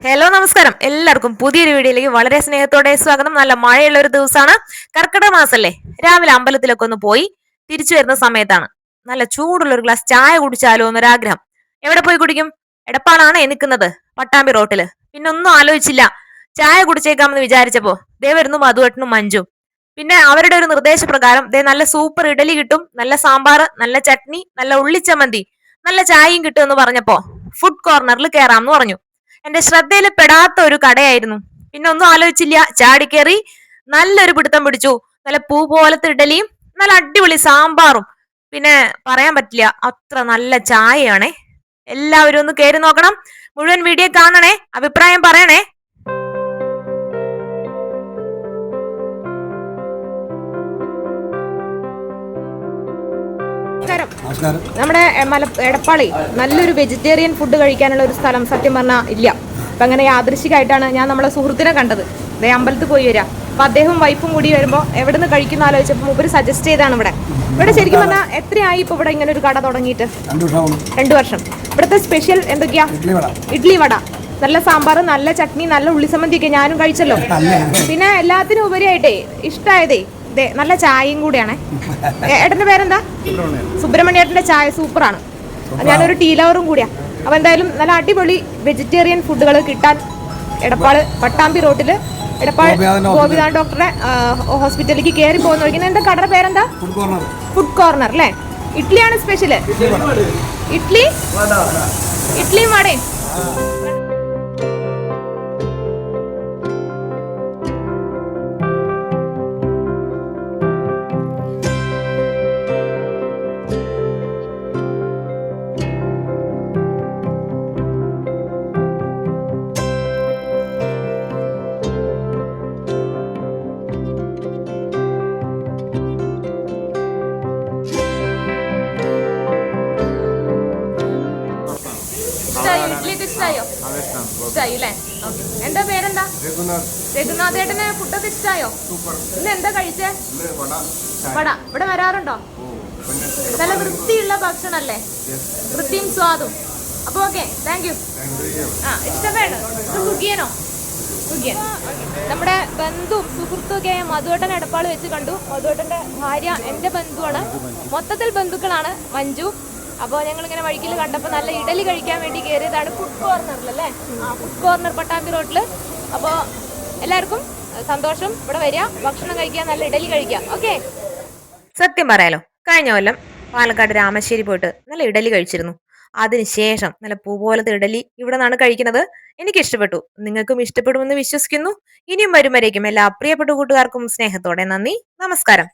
Hello നമസ്കാരം. എല്ലാവർക്കും പുതിയൊരു വീഡിയോയിലേക്ക് വളരെ സ്നേഹത്തോടെ സ്വാഗതം. നല്ല മഴയുള്ള ഒരു ദിവസമാണ്. കർക്കിടക മാസല്ലേ? രാവിലെ അമ്പലത്തിലൊക്കെ ഒന്ന് പോയി തിരിച്ചു വരുന്ന സമയത്താണ്. നല്ല ചൂടുള്ള ഒരു ഗ്ലാസ് ചായ കുടിച്ചാലോ എന്നൊരാഗ്രഹം. എവിടെ പോയി കുടിക്കും? എടപ്പാളാണ് എനിക്കുന്നത് പട്ടാമ്പി റോട്ടിൽ പിന്നെ ഒന്നും ആലോചിച്ചില്ല. ചായ കുടിച്ചേക്കാമെന്ന് വിചാരിച്ചപ്പോ ദേ വരുന്നു മധുവട്ടനും മഞ്ജു. പിന്നെ അവരുടെ ഒരു നിർദ്ദേശപ്രകാരം ദേ നല്ല സൂപ്പർ ഇഡലി കിട്ടും നല്ല സാമ്പാർ നല്ല ചട്നി നല്ല ഉള്ളിച്ചമ്മന്തി നല്ല ചായയും കിട്ടും എന്ന് പറഞ്ഞപ്പോ ഫുഡ് കോർണറിൽ കയറാം എന്ന് പറഞ്ഞു. എന്റെ ശ്രദ്ധയിൽ പെടാത്ത ഒരു കടയായിരുന്നു. പിന്നെ ഒന്നും ആലോചിച്ചില്ല. ചാടി കയറി നല്ലൊരു പിടുത്തം പിടിച്ചു. നല്ല പൂ പോലത്തെ ഇഡലിയും നല്ല അടിപൊളി സാമ്പാറും. പിന്നെ പറയാൻ പറ്റില്ല. അത്ര നല്ല ചായയാണേ. എല്ലാവരും ഒന്ന് കയറി നോക്കണം. മുഴുവൻ വീഡിയോ കാണണേ. അഭിപ്രായം പറയണേ. നമസ്കാരം. നമ്മുടെ മല എടപ്പാളി നല്ലൊരു വെജിറ്റേറിയൻ ഫുഡ് കഴിക്കാനുള്ള ഒരു സ്ഥലം സത്യം പറഞ്ഞാൽ ഇല്ല. അപ്പൊ അങ്ങനെ യാദൃശികമായിട്ടാണ് ഞാൻ നമ്മളെ സുഹൃത്തിനെ കണ്ടത്. ദേ അമ്പലത്തിൽ പോയി വരാം. അപ്പൊ അദ്ദേഹം വൈഫും കൂടി വരുമ്പോൾ എവിടെ നിന്ന് കഴിക്കുന്ന ആലോചിച്ചപ്പോൾ മൂപ്പര് സജസ്റ്റ് ചെയ്താണ് ഇവിടെ. ഇവിടെ ശരിക്കും പറഞ്ഞാൽ എത്രയായി ഇപ്പൊ ഇവിടെ ഇങ്ങനെ ഒരു കട തുടങ്ങിയിട്ട്? രണ്ടു വർഷം ഇവിടുത്തെ സ്പെഷ്യൽ എന്തൊക്കെയാ? ഇഡ്ലി വട. നല്ല സാമ്പാർ നല്ല ചട്നി നല്ല ഉള്ളിസമ്മന്തി ഒക്കെ ഞാനും കഴിച്ചല്ലോ. പിന്നെ എല്ലാത്തിനും ഉപരിയായിട്ടേ ഇഷ്ടമായതേ നല്ല ചായയും കൂടിയാണ്. ഏട്ടന്റെ പേരെന്താ? സുബ്രഹ്മണ്യേട്ടന്റെ ചായ സൂപ്പറാണ്. ഞാനൊരു ടീ ലവറും കൂടിയാ. അപ്പൊ എന്തായാലും നല്ല അടിപൊളി വെജിറ്റേറിയൻ ഫുഡുകൾ കിട്ടാൻ എടപ്പാൾ പട്ടാമ്പി റോട്ടിൽ എടപ്പാൾ ഗോപിനാഥൻ ഗോപിനാഥ് ഡോക്ടറെ ഹോസ്പിറ്റലിലേക്ക് കയറി പോകുന്ന വഴിക്കുന്ന എന്താ കടയുടെ പേരെന്താ? ഫുഡ് കോർണർ ഫുഡ് കോർണർ അല്ലേ ഇഡ്ഡലിയാണ് സ്പെഷ്യൽ ഇഡ്ഡലി ഇഡ്ഡലിയും വടയും. ഇഷ്ടായോ? ഇഷ്ടായി അല്ലേ? ഓക്കെ. എന്താ പേരെന്താ? രഘുനാഥ്. ഏട്ടന് ഫുഡൊക്കെ ഇഷ്ടായോ? ഇന്ന് എന്താ കഴിച്ചേ? വട. ഇവിടെ വരാറുണ്ടോ? നല്ല വൃത്തിയുള്ള ഭക്ഷണല്ലേ വൃത്തിയും സ്വാദും. അപ്പൊ ഓക്കെ താങ്ക് യു ആ ഇഷ്ടപ്പെട്ടോ ഇത് സുഖിയനോ സുഖിയൻ നമ്മുടെ ബന്ധുവും സുഹൃത്തുമൊക്കെ മധുവേട്ടൻ എടപ്പാൾ വെച്ച് കണ്ടു. മധുവേട്ടന്റെ ഭാര്യ എന്റെ ബന്ധുവാണ്. മൊത്തത്തിൽ ബന്ധുക്കളാണ് മഞ്ജു അപ്പോൾ ഞങ്ങൾ ഇങ്ങനെ വഴിക്കിൽ കണ്ടപ്പോൾ നല്ല ഇഡലി കഴിക്കാൻ വേണ്ടി കയറിയതാണ് ഫുഡ് കോർണറിലല്ലേ ആ ഫുഡ് കോർണർ പട്ടാമ്പി റോഡിൽ അപ്പോൾ എല്ലാവർക്കും സന്തോഷം. ഇവിടെ വരിക ഭക്ഷണം കഴിക്കുക നല്ല ഇഡലി കഴിക്കാം ഓക്കെ? സത്യം പറയാലോ കഴിഞ്ഞ കൊല്ലം പാലക്കാട് രാമശ്ശേരി പോയിട്ട് നല്ല ഇഡലി കഴിച്ചിരുന്നു. അതിനുശേഷം നല്ല പൂ പോലത്തെ ഇഡലി ഇവിടെ നിന്നാണ് കഴിക്കുന്നത്. എനിക്ക് ഇഷ്ടപ്പെട്ടു നിങ്ങൾക്കും ഇഷ്ടപ്പെടുമെന്ന് വിശ്വസിക്കുന്നു. ഇനിയും വരും വരേക്കും എല്ലാ പ്രിയപ്പെട്ട കൂട്ടുകാർക്കും സ്നേഹത്തോടെ നന്ദി. നമസ്കാരം.